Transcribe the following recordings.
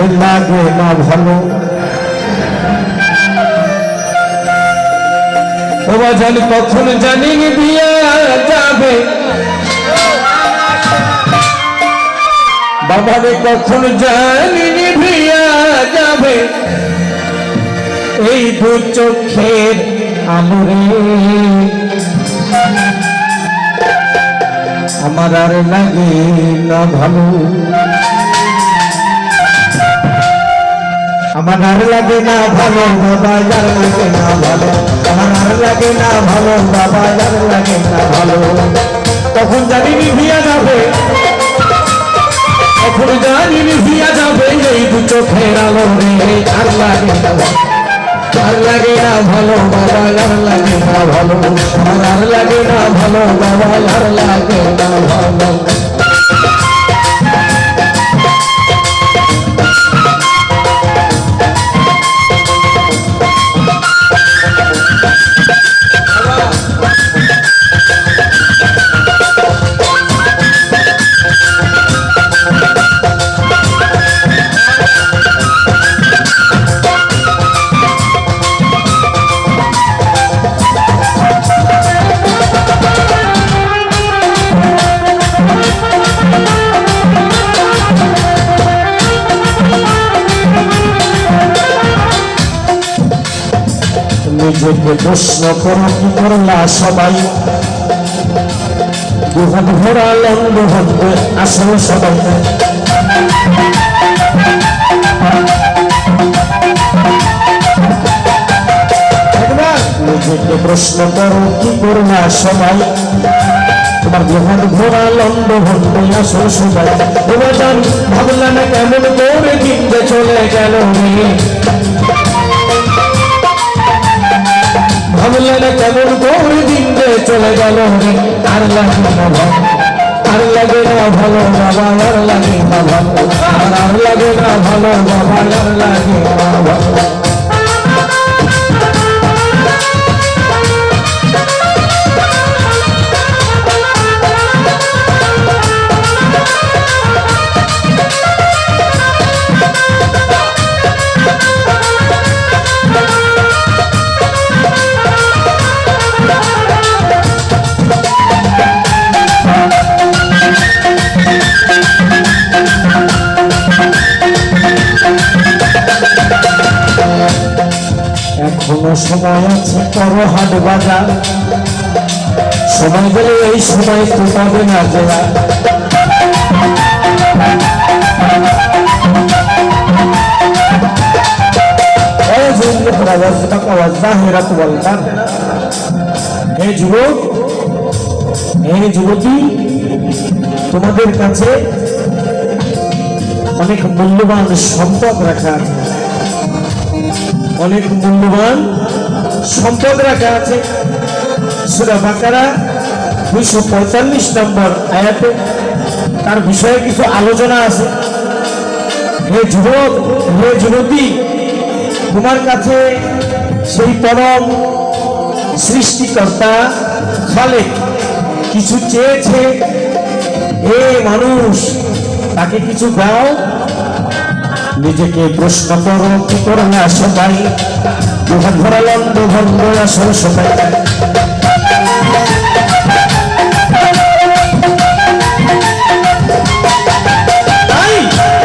আর লাগে না ভালো বাবা জানি কখন জানি বিয়া যাবে? বাবা রে কখন জানি বিয়া যাবে? এই দু চোখের আমরে। আমার আর লাগে না ভালো। আমার লাগে না ভালো, বাবা আর লাগে না ভালো। আমার আর লাগে না ভালো, বাবা আর লাগে না ভালো। তখন জানি ভিয়া যাবে। তখন জানি ভিয়া যাবে এই দু চোখের রে, আর লাগে না। আর লাগে না ভালো, বাবা আর লাগে না ভালো। আমার আর লাগে না ভালো, বাবা আর লাগে না ভালো। নিজেকে প্রশ্ন করো, কি করলা সবাই? দুহাত ভরা লন্ড আসলে সবাই। নিজেকে প্রশ্ন করো, কি করলা সবাই? তোমার দুহাত ভরা লন্ড হতে আসলে সবাই। জান ভাবলা কেমন করে দিনটা চলে গেল কেমন দৌড় দিন চলে গেল আর লাগে না ভালো আর লাগে না ভালো বাবা আর লাগে না ভালো আর লাগে না ভালো বাবা আর লাগে না ভালো এখনও সময় আছে, করো হাট বাজার। সময় গেলে এই সময় তো পাবে না হে যুবক যুবতী, তোমাদের কাছে অনেক মূল্যবান সম্পদ রাখা অনেক মূল্যবান সম্পদ রাখা আছে। সুরা বাকারা দুইশো পঁয়তাল্লিশ নম্বর আয়াতে তার বিষয়ে কিছু আলোচনা আছে। হে যুবক, হে যুবতী, তোমার কাছে সেই পরম সৃষ্টিকর্তা খালেক কিছু চেয়েছে। হে মানুষ, তাকে কিছু দাও। নিজেকে প্রশ্ন করো কি করো না সবাই? দুহাত ভরা সবাই।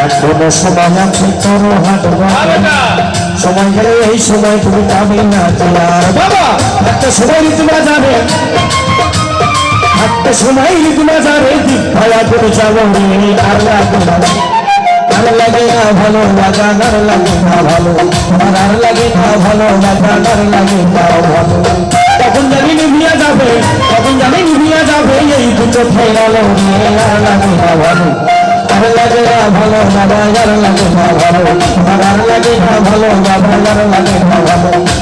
এখনও সময় আছে। সময় গেলে এই সময় তুমি পাবে না আর বাবা। একটা সময় ঋতুমা যাবে। একটা সময় ঋতুমা যাবে দিক ভাড়া করে যাব আর আর লাগে না ভালো আর লাগে না ভালো। আমার আর লাগে না ভালো আর লাগে না ভালো। তখন জানি নিভিয়া যাবে তখন জানি নিভিয়া যাবে, এই দুটো ফেরালো আর লাগে না ভালো। আর লাগে না ভালো বাবা আর লাগে না ভালো। আমার আর লাগে না ভালো বাবা আর লাগে না ভালো।